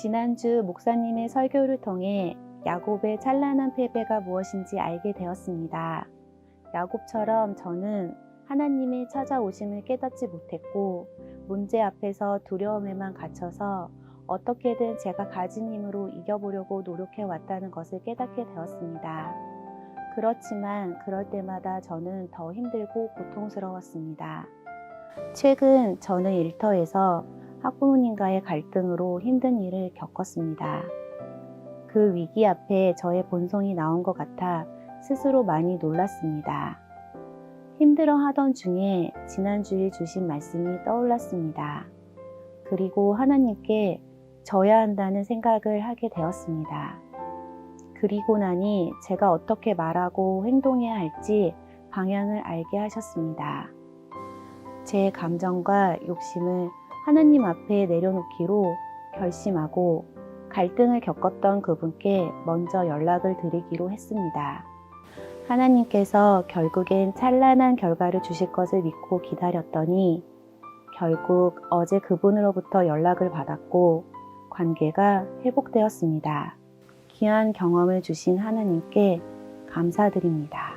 지난주 목사님의 설교를 통해 야곱의 찬란한 패배가 무엇인지 알게 되었습니다. 야곱처럼 저는 하나님의 찾아오심을 깨닫지 못했고 문제 앞에서 두려움에만 갇혀서 어떻게든 제가 가진 힘으로 이겨보려고 노력해 왔다는 것을 깨닫게 되었습니다. 그렇지만 그럴 때마다 저는 더 힘들고 고통스러웠습니다. 최근 저는 일터에서 학부모님과의 갈등으로 힘든 일을 겪었습니다. 그 위기 앞에 저의 본성이 나온 것 같아 스스로 많이 놀랐습니다. 힘들어 하던 중에 지난주에 주신 말씀이 떠올랐습니다. 그리고 하나님께 져야 한다는 생각을 하게 되었습니다. 그리고 나니 제가 어떻게 말하고 행동해야 할지 방향을 알게 하셨습니다. 제 감정과 욕심을 하나님 앞에 내려놓기로 결심하고 갈등을 겪었던 그분께 먼저 연락을 드리기로 했습니다. 하나님께서 결국엔 찬란한 결과를 주실 것을 믿고 기다렸더니 결국 어제 그분으로부터 연락을 받았고 관계가 회복되었습니다. 귀한 경험을 주신 하나님께 감사드립니다.